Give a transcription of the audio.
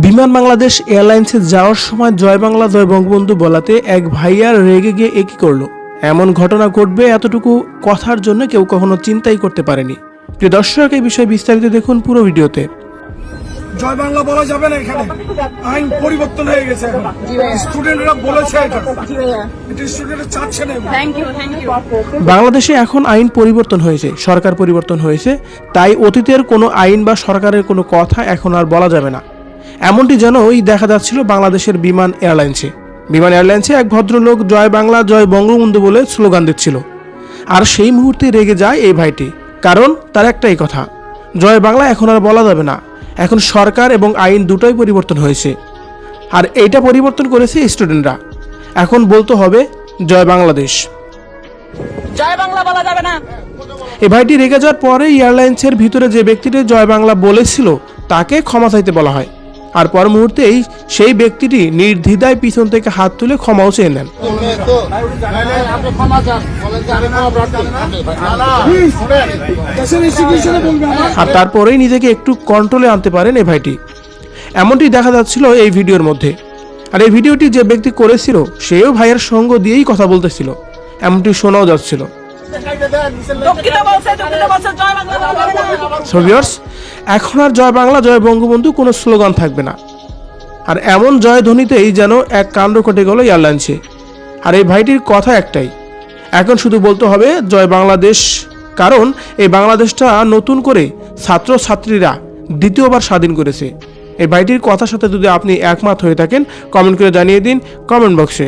বিমান বাংলাদেশ এয়ারলাইন্সে যাওয়ার সময় জয় বাংলা জয় বঙ্গবন্ধু বলাতে এক ভাইয়ার রেগে গিয়ে একই করল? এমন ঘটনা ঘটবে এতটুকু কথার জন্য কেউ কখনো চিন্তাই করতে পারেনি। প্রিয় দর্শক এই বিষয়ে বিস্তারিত দেখুন পুরো ভিডিওতে। জয় বাংলা বলা যাবে না এখানে। আইন পরিবর্তন হয়ে গেছে এখন। স্টুডেন্টরা বলেছে এটা। এটা স্টুডেন্টরা চাচ্ছে না এবার। থ্যাংক ইউ থ্যাংক ইউ বাংলাদেশে এখন আইন পরিবর্তন হয়েছে সরকার পরিবর্তন হয়েছে। তাই অতীতের কোনো আইন বা সরকারের কোনো কথা এখন আর বলা যাবে না। এমনটি যেন ওই দেখা যাচ্ছিল বাংলাদেশের বিমান এয়ারলাইন্সে। বিমান এয়ারলাইন্সে এক ভদ্রলোক জয় বাংলা জয় বঙ্গবন্ধু বলে স্লোগান দিচ্ছিল। আর সেই মুহূর্তে রেগে যায় এই ভাইটি। কারণ তার একটাই কথা জয় বাংলা এখন আর বলা যাবে না। এখন সরকার এবং আইন দুটোই পরিবর্তন হয়েছে। আর এইটা পরিবর্তন করেছে স্টুডেন্টরা। এখন বলতে হবে জয় বাংলাদেশ। জয় বাংলা বলা যাবে না। এই ভাইটি রেগে যাওয়ার পরে এয়ারলাইন্সের ভিতরে যে ব্যক্তিটি জয় বাংলা বলেছিল তাকে ক্ষমা চাইতে বলা হয়। আর পর মুহূর্তেই সেই ব্যক্তিটি নির্দ্বিধায় পিছন থেকে হাত তুলে ক্ষমাও চেয়ে নেন। আর তারপরেই নিজেকে একটু কন্ট্রোলে আনতে পারেন এ ভাইটি। এমনটি দেখা যাচ্ছিল এই ভিডিওর মধ্যে। আর এই ভিডিওটি যে ব্যক্তি করেছিল সেও ভাইয়ের সঙ্গ দিয়েই কথা বলতেছিল। এমনটি শোনাও যাচ্ছিল। সো ভিউয়ার্স এখন আর জয় বাংলা, জয় বঙ্গবন্ধু কোনো স্লোগান থাকবে না। আর এমন জয় ধ্বনিতেই যেন এক কাণ্ড ঘটে গেল এয়ারলাইন্সে। আর এই ভাইটির কথা একটাই, এখন শুধু বলতে হবে জয় বাংলাদেশ, কারণ এই বাংলাদেশটা নতুন করে ছাত্র ছাত্রীরা দ্বিতীয়বার স্বাধীন করেছে। এই ভাইটির কথার সাথে যদি আপনি একমত হয়ে থাকেন কমেন্ট করে জানিয়ে দিন কমেন্ট বক্সে